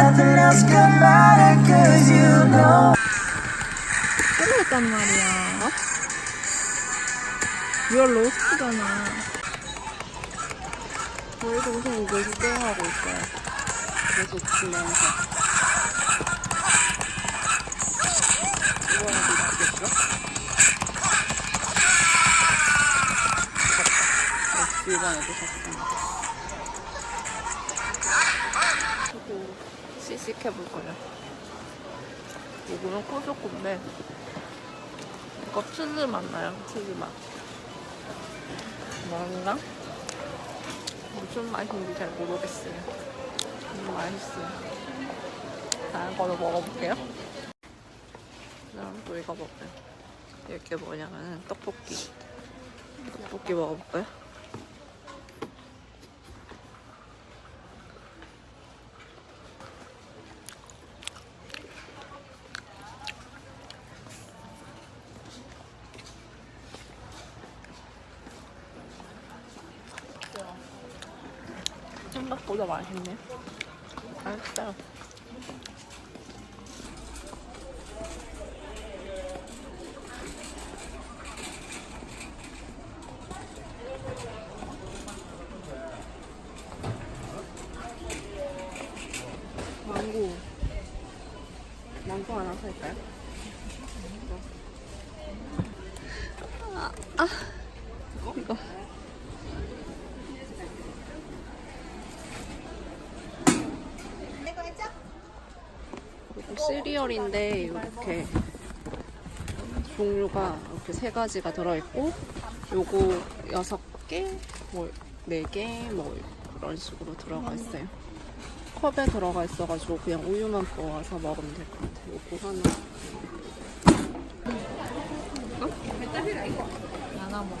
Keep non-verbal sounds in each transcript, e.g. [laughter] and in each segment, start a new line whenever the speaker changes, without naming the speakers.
Nothing else could matter cause you know
끊어졌단 말이야. 리얼 로스트잖아. 저희도 우선 이걸 구경하고 있어요. 계속. 이거 하나 드시겠죠? 역시 이번에도 샀습 시식해볼 거예요. 이거는 코조코인데 이거 치즈 맛 나요 치즈 맛. 뭔가 무슨 맛인지 잘 모르겠어요. 음, 맛있어요. 다른 거도 먹어볼게요. 그다음 또 이거 먹어요. 이게 뭐냐면은 떡볶이. 떡볶이 먹어볼까요? 생각보다 맛있네. 맛있어요 망고. 망고 하나 살까요? 아, 아 이거 그리고 시리얼인데 이렇게 종류가 이렇게 세 가지가 들어있고 요거 여섯 개, 뭐 네 개, 뭐 그런 식으로 들어가 있어요. 컵에 들어가 있어가지고 그냥 우유만 부어서 먹으면 될 것 같아요. 요거 하나. 하나 먹어.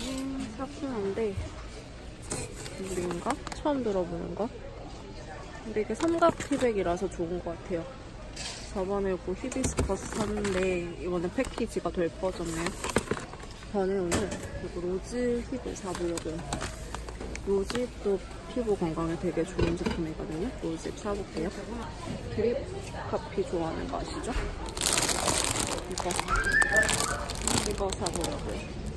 음, 사쿠나인데 물인가? 처음 들어보는 거? 근데 이게 삼각 티백이라서 좋은 것 같아요. 저번에 그 히비스커스 샀는데 이번에 패키지가 더 예뻐졌네요. 저는 오늘 이거 로즈 힙을 사보려고요. 로즈도 피부 건강에 되게 좋은 제품이거든요. 로즈 사볼게요. 드립 커피 좋아하는 거 아시죠? 이거 이거 사보려고요.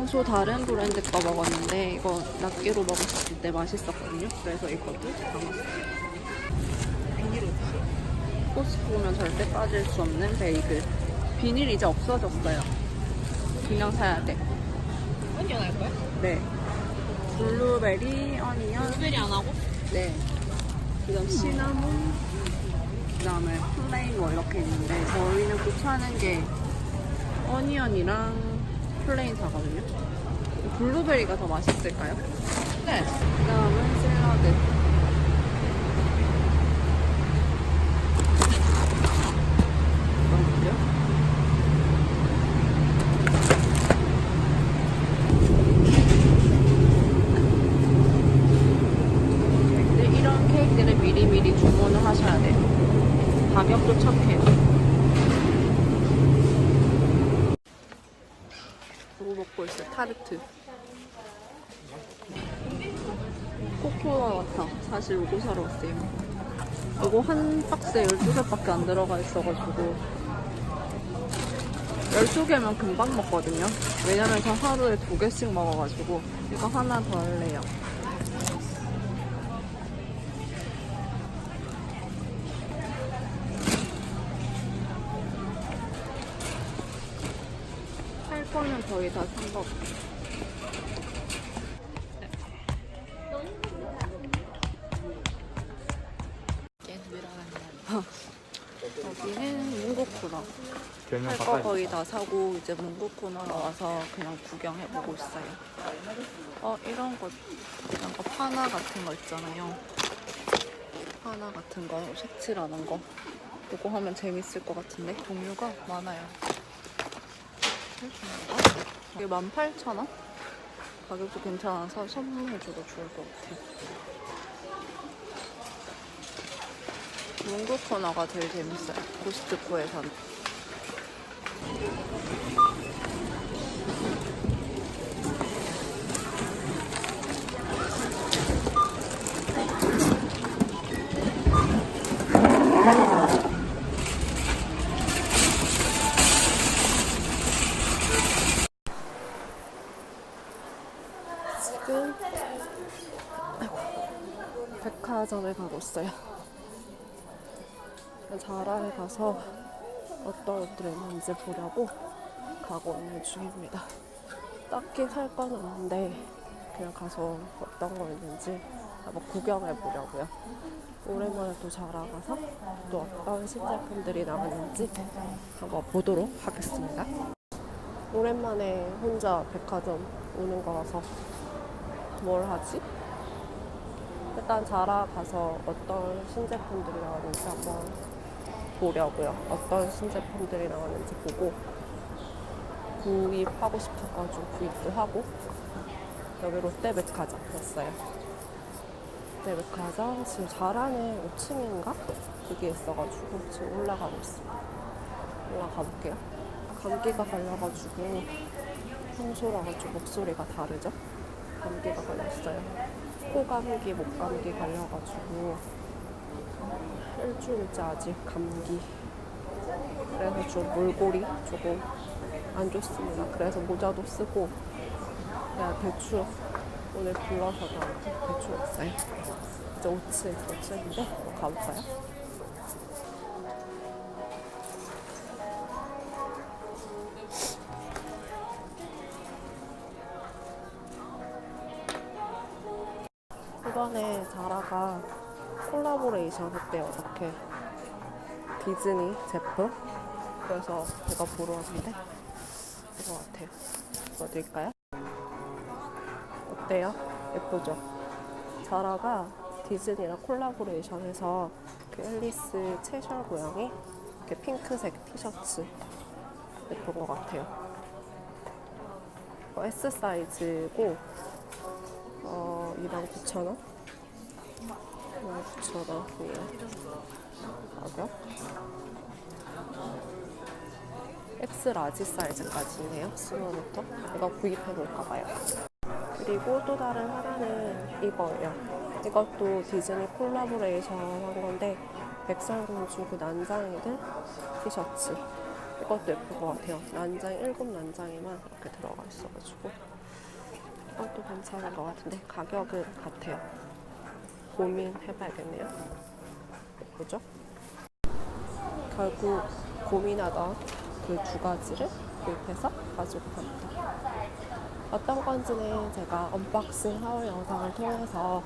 평소 다른 브랜드 거 먹었는데 이거 낱개로 먹었을 때 맛있었거든요. 그래서 이것도 담았어요. 코스트코면 절대 빠질 수 없는 베이글. 비닐 이제 없어졌어요. 그냥 사야 돼.
언니가 날 거야?
네. 블루베리, 어니언.
블루베리 안 하고?
네. 그다음 시나몬. 그다음에 플레인 뭐 이렇게 있는데 저희는 꼭 사는 게 어니언이랑 플레인 사거든요. 블루베리가 더 맛있을까요?
네.
그 다음은 샐러드. 맛있죠? 근데 이런 케이크를 미리미리 주문을 하셔야 돼요. 가격도 착해요. 이거 먹고 있어요. 타르트. 코코아 같아. 사실 이거 사러 왔어요. 이거 한 박스에 12개밖에 안 들어가 있어가지고 12개면 금방 먹거든요. 왜냐면 저 하루에 두 개씩 먹어가지고 이거 하나 더 할래요. 할 거는 거의 다 산 거 같아요. 여기는 문고코너. 할거 거의 다 사고 이제 문고코너로 와서 그냥 구경해보고 있어요. 어 이런 거 이런 거 파나 같은 거 있잖아요. 파나 같은 거 색칠하는 거. 이거 하면 재밌을 것 같은데 종류가 많아요. 이게 18,000원? 가격도 괜찮아서 선물해줘도 좋을 것 같아요. 문구 코너가 제일 재밌어요. 코스트코에서는.
백화점에 가고 있어요. 자라에 가서 어떤 옷들이 있는지 보려고 가고 있는 중입니다. 딱히 살건 없는데 그냥 가서 어떤 거 있는지 한번 구경해 보려고요. 오랜만에 또 자라 가서 또 어떤 신제품들이 나왔는지 한번 보도록 하겠습니다. 오랜만에 혼자 백화점 오는 거라서 뭘 하지? 일단 자라 가서 어떤 신제품들이 나왔는지 한번 보려고요. 어떤 신제품들이 나왔는지 보고 구입하고 좀 구입도 하고 여기 롯데백화점 왔어요. 롯데백화점 지금 자라는 5층인가? 그게 있어가지고 지금 올라가고 있어요. 올라가 볼게요. 감기가 걸려가지고 좀 목소리가 다르죠? 감기가 걸렸어요. 코 감기, 목 감기 걸려가지고 일주일째 아직 감기. 그래서 좀 몰골이 조금 안 좋습니다. 그래서 모자도 쓰고 그냥 대충 오늘 불러서 나한테 대충 왔어요. 이제 5층, 5층인데 가볼까요? 이번에 자라가 콜라보레이션 했대요. 이렇게 디즈니 제품. 그래서 이거 보러 왔는데 이거 같아요. 어딜까요? 어때요? 예쁘죠? 자라가 디즈니랑 콜라보레이션해서 그 앨리스 채셜 모양이 이렇게 핑크색 티셔츠 예쁜 것 같아요. 어, S 사이즈고 어, 29,000원? 29,000원이에요. 가격? X 라지 사이즈까지네요. 15부터. 이거 구입해 볼까봐요. 그리고 또 다른 하나는 이거예요. 이것도 디즈니 콜라보레이션 한 건데 백설공주 그 난장이들 티셔츠. 이것도 예쁠 것 같아요. 난장 일곱 난장이만 이렇게 들어가 있어가지고 이것도 괜찮을 것 같은데 가격은 같아요. 고민해봐야겠네요. 예쁘죠? 결국 고민하던 그 두 가지를 구입해서 가지고 갑니다. 어떤 건지는 제가 언박싱 하울 영상을 통해서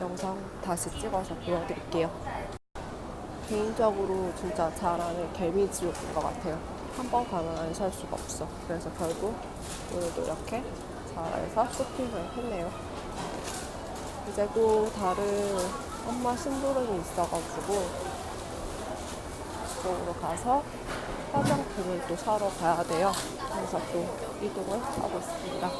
영상 다시 찍어서 보여드릴게요. 개인적으로 진짜 잘하는 개미지옥인 것 같아요. 한 번 가면 안 살 수가 없어. 그래서 결국 오늘도 이렇게 자라에서 쇼핑을 했네요. 이제 곧 다른 엄마 심부름이 있어가지고 그쪽으로 가서 화장품을 또 사러 가야 돼요. 그래서 또 이동을 하고 있습니다.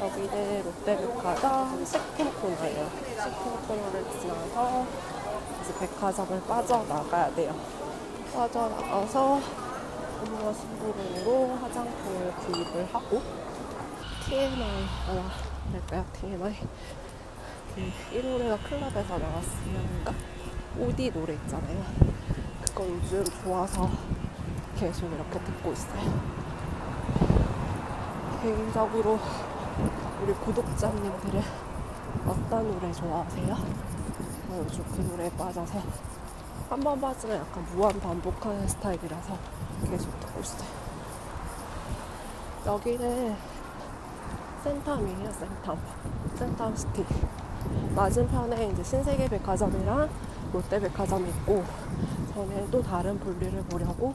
여기는 롯데백화점 식품 코너예요. 식품 코너를 지나서 이제 백화점을 빠져나가야 돼요. 빠져나가서 엄마 심부름으로 화장품을 구입을 하고 TMI 하나 할까요? TMI 그 1호래가 클럽에서 나왔으면가 오디 노래 있잖아요. 그거 요즘 좋아서 계속 이렇게 듣고 있어요. 개인적으로 우리 구독자님들은 어떤 노래 좋아하세요? 저 요즘 그 노래에 빠져서 한 번 빠지면 약간 무한 반복하는 스타일이라서 계속 듣고 있어요. 여기는 센텀이에요, 센텀. 센텀시티. 맞은편에 이제 신세계 백화점이랑 롯데 백화점이 있고 저는 또 다른 볼일을 보려고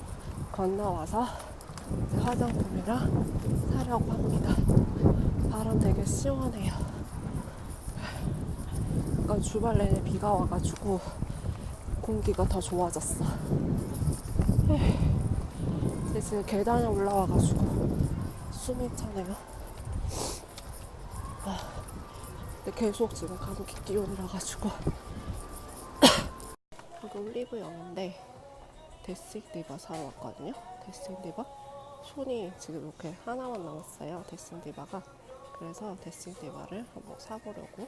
건너와서 이제 화장품이랑 사려고 합니다. 바람 되게 시원해요. 아까 주말 내내 비가 와가지고 공기가 더 좋아졌어. 지금 계단에 올라와가지고 숨이 차네요. 아, 근데 계속 지금 감기 기운이라가지고. 여기 올리브 영인데 데스인디바 사러 왔거든요. 데스인디바? 손이 지금 이렇게 하나만 남았어요 데스인디바가. 그래서 데스인디바를 한번 사보려고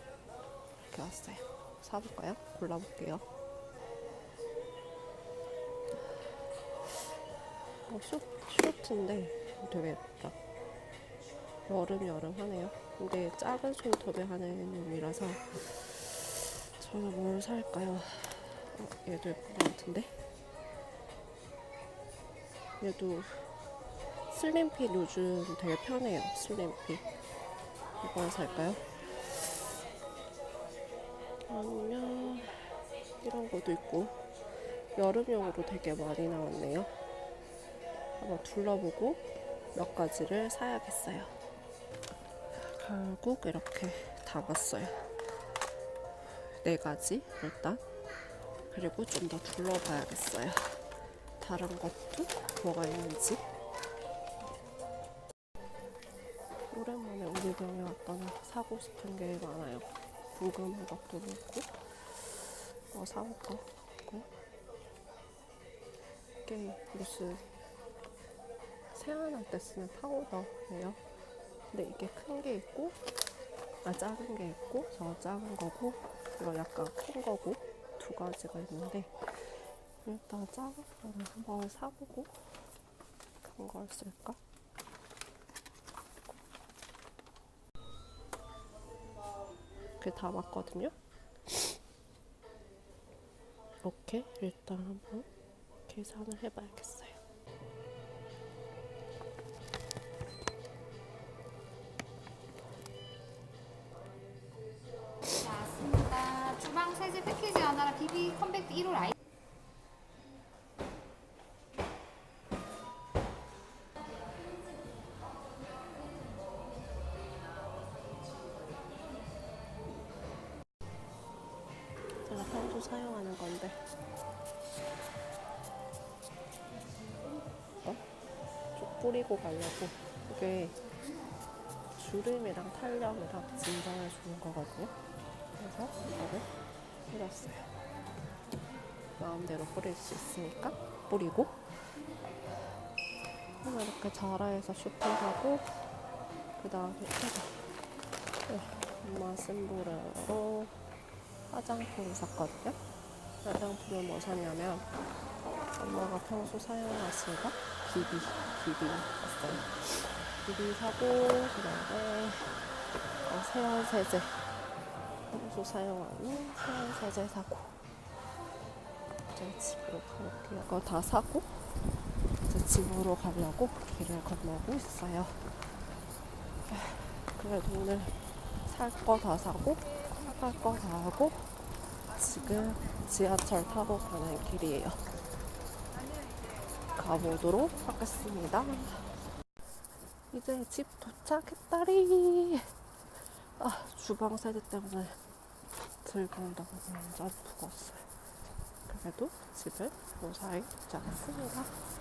이렇게 왔어요. 사볼까요? 골라볼게요. 어, 뭐 쇼, 쇼트인데 되게 딱 여름 여름 하네요. 근데 작은 손톱에 하는 놈이라서 저는 뭘 살까요? 어, 얘도 예쁜 것 같은데? 얘도 슬림핏 요즘 되게 편해요. 슬림핏. 이걸 살까요? 아니면 이런 것도 있고 여름용으로 되게 많이 나왔네요. 한번 둘러보고 몇 가지를 사야겠어요. 결국 이렇게 담았어요. 네 가지 일단 그리고 좀 더 둘러봐야겠어요. 다른 것도 뭐가 있는지. 오랜만에 올리브영에 왔더니 사고 싶은 게 많아요. 궁금한 것도 많고 뭐 사볼까? 그 이게 무슨 세안할 때 쓰는 파우더예요. 근데 이게 큰 게 있고, 아 작은 게 있고, 저 작은 거고, 이거 약간 큰 거고 두 가지가 있는데 일단 작은 거를 한번 사보고 큰 걸 쓸까? 이렇게 다 맞거든요. [laughs] 이렇게 일단 한번 계산을 해봐야겠어요.
세제 패키지 하나랑 비비 컴팩트 1호 라이.
제가 평소 사용하는 건데 어? 쭉 뿌리고 가려고 이게 주름이랑 탄력이랑 진정해 주는 거거든요 그래서 이거를 뿌렸어요 마음대로 뿌릴 수 있으니까 뿌리고 이렇게 자라에서 쇼핑하고 그 다음에 엄마 쓴보라로 화장품을 샀거든요. 화장품을 뭐 샀냐면 엄마가 평소 사용하시던 비비, 비비 샀어요. 비비 사고 그다음에 어, 세안 세제 평소 사용하는 세안 세제 사고 이제 집으로 가볼게요. 이거 다 사고 이제 집으로 가려고 길을 건너고 있어요. 그래도 오늘 살 거 다 사고 할 거 다 하고 지금 지하철 타고 가는 길이에요. 가보도록 하겠습니다. 이제 집 도착했다리. 아, 주방 세제 때문에 들고 온다고 완전 무거웠어요. 그래도 집을 무사히 도착했습니다.